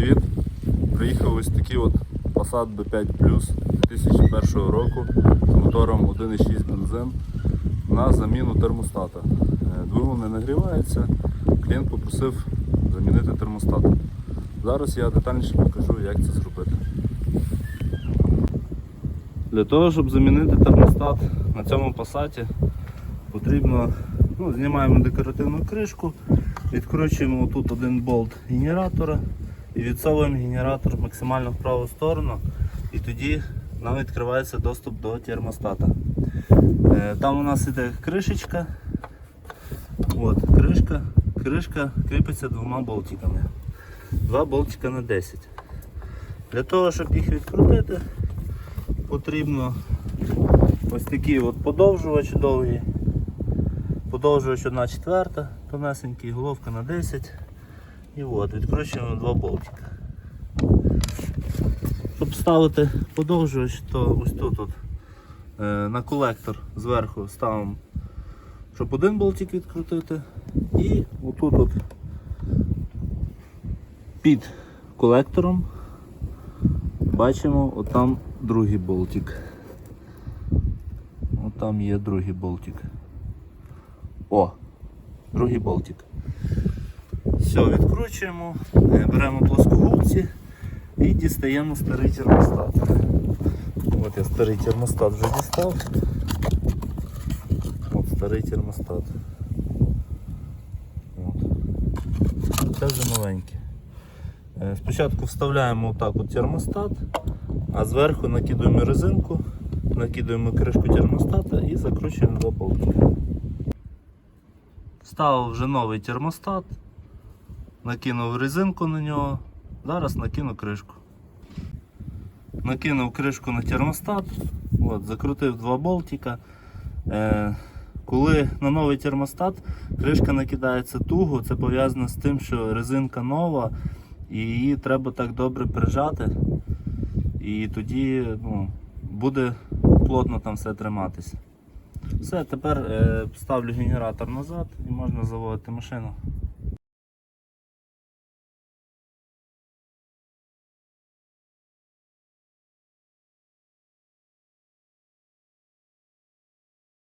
привіт! Приїхав ось такий от Passat B5 Plus 2001 року з мотором 1.6 бензин на заміну термостата. Е, Двигун не нагрівається, клієнт попросив замінити термостат. Зараз я детальніше покажу, як це зробити. Для того, щоб замінити термостат на цьому Passat, потрібно ну, знімаємо декоративну кришку, відкручуємо тут один болт генератора і відсовуємо генератор максимально в праву сторону і тоді нам відкривається доступ до термостата. Е, Там у нас іде кришечка. От, кришка. Кришка кріпиться двома болтиками. Два болтика на 10. Для того, щоб їх відкрутити, потрібно ось такий от подовжувач довгий. Подовжувач 1 четверта, тонесенький, головка на 10. І от, відкручуємо два болтика. Щоб ставити подовжувач, то ось тут от, е, на колектор зверху ставимо, щоб один болтик відкрутити. І отут от під колектором бачимо отам другий болтик. Отам є другий болтик. О, другий болтик. Все, відкручуємо, е, беремо плоскогубці і дістаємо старий термостат. От я старий термостат вже дістав. От старий термостат. От. Це вже новенький. Е, Спочатку вставляємо отак от термостат, а зверху накидуємо резинку, накидуємо кришку термостата і закручуємо два болтики. Вставив вже новий термостат, накинув резинку на нього, зараз накину кришку. Накинув кришку на термостат, от, закрутив два болтика. Е, коли на новий термостат кришка накидається туго, це пов'язано з тим, що резинка нова і її треба так добре прижати. І тоді ну, буде плотно там все триматися. Все, тепер е, ставлю генератор назад і можна заводити машину.